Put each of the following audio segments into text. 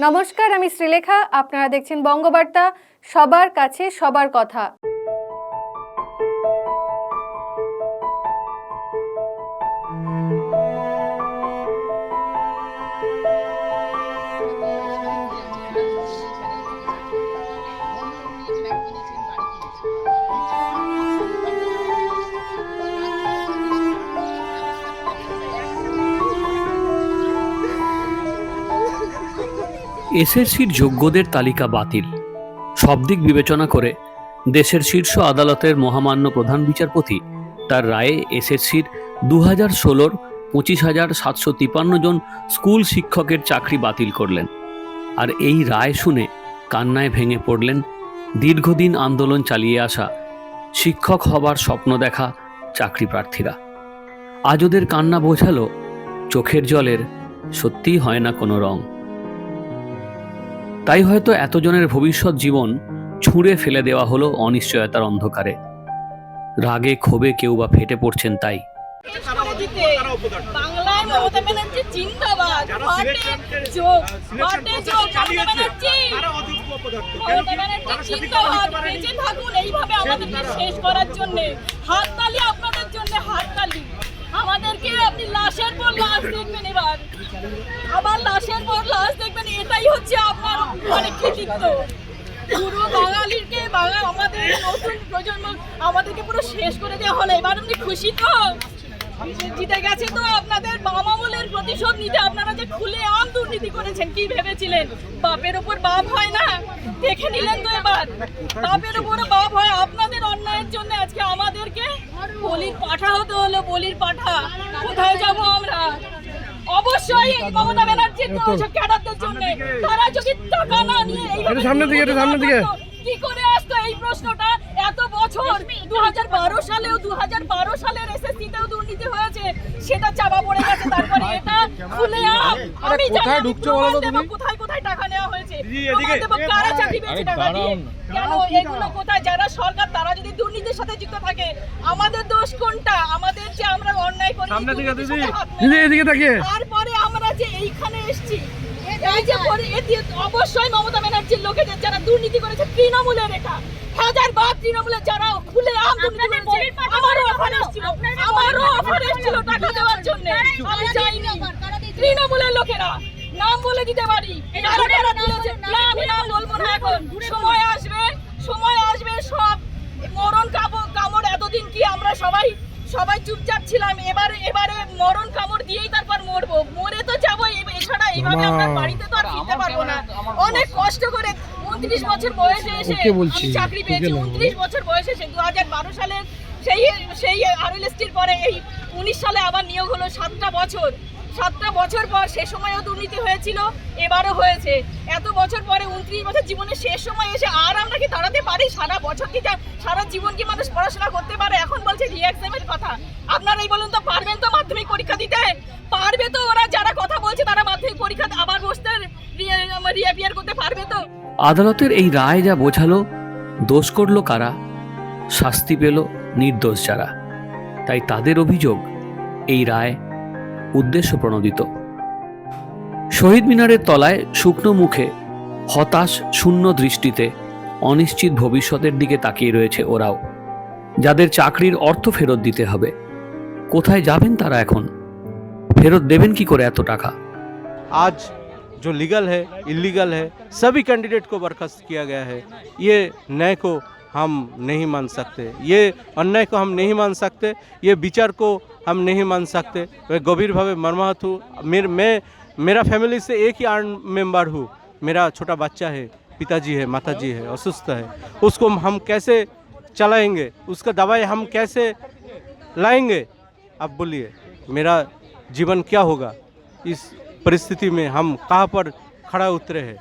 নমস্কার আমি শ্রীলেখা। আপনারা দেখছেন বঙ্গবার্তা। সবার কাছে সবার কথা। এসএসসির যোগ্যদের তালিকা বাতিল। সব দিক বিবেচনা করে দেশের শীর্ষ আদালতের মহামান্য প্রধান বিচারপতি তার রায়ে এসএসসির দু হাজার ষোলোর পঁচিশ হাজার সাতশো তিপান্ন জন স্কুল শিক্ষকের চাকরি বাতিল করলেন। আর এই রায় শুনে কান্নায় ভেঙে পড়লেন দীর্ঘদিন আন্দোলন চালিয়ে আসা শিক্ষক হবার স্বপ্ন দেখা চাকরি প্রার্থীরা। আজ ওদের কান্না বোঝালো চোখের জলের সত্যিই হয় না কোনো রং। তাই হয়তো এতজনের ভবিষ্যৎ জীবন ছুঁড়ে ফেলে দেওয়া হলো অনিশ্চয়তার অন্ধকারে রাগে ক্ষোভে কেউ বা ফেটে পড়ছেন তাই আমাদেরকে আপনি লাশের পর লাশ দেখবেন এবার। আবার লাশের পর লাশ দেখবেন, এটাই হচ্ছে আপনার অনেক কৃতিত্ব। পুরো বাঙালিকে বাঙাল আমাদের নতুন প্রজন্ম আমাদেরকে পুরো শেষ করে দেওয়া হলো। এবার আপনি খুশি তো? জিতে গেছে তো আপনাদের মামামলের প্রতিশোধ নিতে আপনারা যে খুলে দুর্নীতি করেছেন কি ভেবেছিলেন? বাপের উপর বাপ হয় না? দেখে নিলেন তো এবার। বাপের উপর বাপ হয় আপনাদের অন্যায়ের জন্য আজকে আমাদেরকে বলির পাঠা হতে হলো বলির পাঠা। কোথায় যাব আমরা? অবশ্যই এই মমতা ব্যানার্জির ওইসব ক্যাডারদের জন্য। তারা যদি টাকা না নিয়ে এইভাবে দিকে, একটু দিকে। কি করে আসতো এই প্রশ্নটা? এত বছর দু সালেও দু হাজার বারো সালের দুর্নীতি হয়েছে সেটা চাপা পড়ে গেছে তারপরে এটা খুলে আম আমি কোথায় ঢুকছো বলো তো তুমি? কোথায় কোথায় টাকা নেওয়া হয়েছে। এদিকে। কারা চাকরি পেয়েছে টাকা দিয়ে? কেন এগুলো কোথায়? যারা সরকার তারা যদি দুর্নীতির সাথে যুক্ত থাকে আমাদের দোষ কোনটা? আমাদের যে আমরা অন্যায় করি সামনে দিকে দিদি। দিদি এদিকে তাকিয়ে। তারপরে আমরা যে এইখানে এসেছি এই যে অবশ্যই মমতা ব্যানার্জির লোকেদের যারা দুর্নীতি করেছে তৃণমূলের এটা। হাজার বার তৃণমূলের যারা খুলে আম আমারও অফার এসেছিল। আমারও অফার এসেছিল টাকা দেওয়ার জন্য। আমি যাইনি। তৃণমূলের লোকেরা নাম বলে দিতে পারি। না আমি নাম বলব না এখন। সময় আসবে সময় আসবে সব। মরণ কামড় কামড় এতদিন কি আমরা সবাই সবাই চুপচাপ ছিলাম? এবার এবারে মরণ কামড় দিয়েই তারপর মরবো। মরে তো যাব এছাড়া এইভাবে আমরা বাড়িতে তো আর ফিরতে পারব না। অনেক কষ্ট করে উনত্রিশ বছর বয়সে এসে আমি চাকরি পেয়েছি। উনত্রিশ বছর বয়সে এসে দু হাজার বারো সালের সেই সেই আরএলএসটির পরে এই উনিশ সালে আবার নিয়োগ হলো সাতটা বছর। সাতটা বছর পর সে সময়ও দুর্নীতি হয়েছিল এবারও হয়েছে। এত বছর পরে উনত্রিশ বছর জীবনের শেষ সময় এসে আর আমরা কি দাঁড়াতে পারি? সারা বছর কি সারা জীবন কি মানুষ পড়াশোনা করতে পারে? এখন বলছে রিএক্সামের কথা। আপনারাই বলুন তো পারবেন তো মাধ্যমিক পরীক্ষা দিতে? পারবে তো ওরা যারা কথা বলছে তারা মাধ্যমিক পরীক্ষা আবার বসতে রিঅ্যাপিয়ার করতে পারবে তো আদালতের এই রায় যা বোঝালো, দোষ করল কারা? শাস্তি পেল নির্দোষ যারা। তাই তাদের অভিযোগ এই রায় উদ্দেশ্য প্রণোদিত। শহীদ মিনারের তলায় শুকনো মুখে হতাশ শূন্য দৃষ্টিতে অনিশ্চিত ভবিষ্যতের দিকে তাকিয়ে রয়েছে ওরাও। যাদের চাকরির অর্থ ফেরত দিতে হবে। কোথায় যাবেন তারা এখন? ফেরত দেবেন কি করে এত টাকা? आज जो लीगल है, इलीगल है, सभी कैंडिडेट को बर्खास्त किया गया है। ये न्याय को हम नहीं मान सकते। ये अन्याय को हम नहीं मान सकते। ये विचार को हम नहीं मान सकते। मैं गंभीर भावे मर्माहत हूँ। मेर, मैं, मेरा फैमिली से एक ही आर्न मेंबर हूँ। मेरा छोटा बच्चा है, पिताजी है, माताजी है असुस्थ है। उसको हम कैसे चलाएँगे? उसका दवाई हम कैसे लाएँगे? आप बोलिए, मेरा जीवन क्या होगा? इस परिस्थिति में हम कहाँ पर खड़ा उतरे हैं?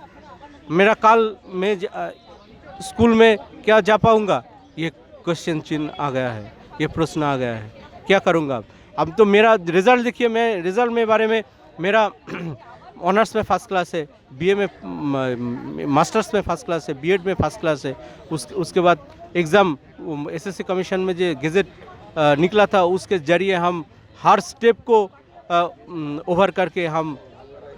मेरा काल मैं स्कूल में क्या जा पाऊँगा? ये क्वेश्चन चिन्ह आ गया है, ये प्रश्न आ गया है। क्या करूँगा अब? अब तो मेरा रिज़ल्ट देखिए, मैं रिज़ल्ट में बारे में मेरा ऑनर्स में फ़र्स्ट क्लास है बीए में मास्टर्स में फ़र्स्ट क्लास है बीएड में फ़र्स्ट क्लास है। उस, उसके बाद एग्ज़ाम एसएससी कमीशन में जो गेजेट निकला था, उसके ज़रिए हम हर स्टेप को ओवर करके हम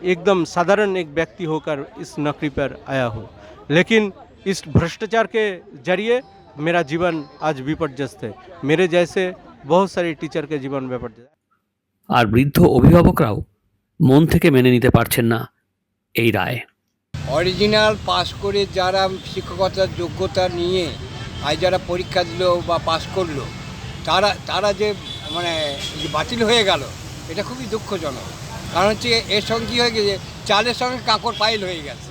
एकदम साधारण एक व्यक्ति होकर इस नौकरी पर आया हूँ लेकिन इस भ्रष्टाचार के जरिए मेरा जीवन आज विपर्यस्त है मेरे जैसे बहुत सारे टीचर के जीवन विपर्यस्त আর বৃদ্ধ অভিভাবকরাও মন থেকে মেনে নিতে পারছেন না এই রায় অরিজিনাল পাস করে যারা শিক্ষকতার যোগ্যতা নিয়ে আজ যারা পরীক্ষা দিল বা পাস করলো তারা তারা যে মানে এই যে বাতিল হয়ে গেল এটা খুবই দুঃখজনক কারণ হচ্ছে এর সঙ্গে কী হয়ে গেছে, চালের সঙ্গে কাঁকড় পাইল হয়ে গেছে।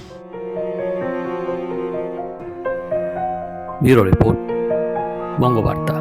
রিপোর্ট, বঙ্গবার্তা।